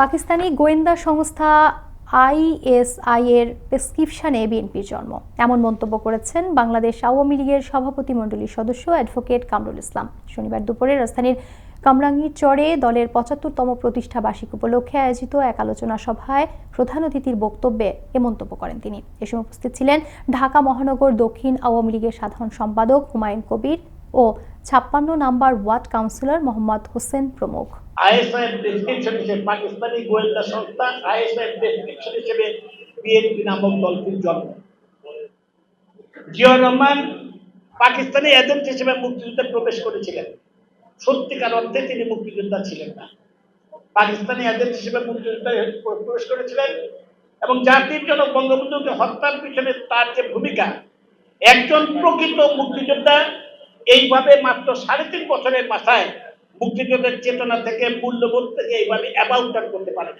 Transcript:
পাকিস্তানি গোয়েন্দা সংস্থা আইএসআই এর প্রেসক্রিপশনে বিএনপির জন্ম। এমন মন্তব্য করেছেন বাংলাদেশ আওয়ামী লীগের সভাপতি মণ্ডলীর সদস্য অ্যাডভোকেট কামরুল ইসলাম। শনিবার দুপুরে রাজধানীর কামরাঙ্গীর চরে দলের পঁচাত্তরতম প্রতিষ্ঠা বার্ষিক উপলক্ষে আয়োজিত এক আলোচনা সভায় প্রধান অতিথির বক্তব্যে এ মন্তব্য করেন তিনি। এ সময় উপস্থিত ছিলেন ঢাকা মহানগর দক্ষিণ আওয়ামী লীগের সাধারণ সম্পাদক হুমায়ুন কবির ও ছাপ্পান্ন number ward councillor Mohammad Hossain প্রমুখ। আইএসআই প্রেসক্রিপশন হিসেবে পাকিস্তানি গোয়েন্দা সংস্থা আইএসআই প্রেসক্রিপশন হিসেবে বিএনপি নামক দলটির জন্ম। জিয়াউর রহমান পাকিস্তানি এজেন্ট হিসেবে মুক্তিযুদ্ধে প্রবেশ করেছিলেন। সত্যিকার অর্থে তিনি মুক্তিযোদ্ধা ছিলেন না। পাকিস্তানি এজেন্ট হিসেবে মুক্তিযুদ্ধে প্রবেশ করেছিলেন এবং জাতির জন্য বঙ্গবন্ধুকে হত্যার পিছনে তার যে ভূমিকা, একজন প্রকৃত মুক্তিযোদ্ধা এইভাবে মাত্র সাড়ে তিন বছরের মাথায় মুক্তিযুদ্ধের চেতনা থেকে মূল্যবোধ থেকে এইভাবে অ্যাবাউট করতে পারে।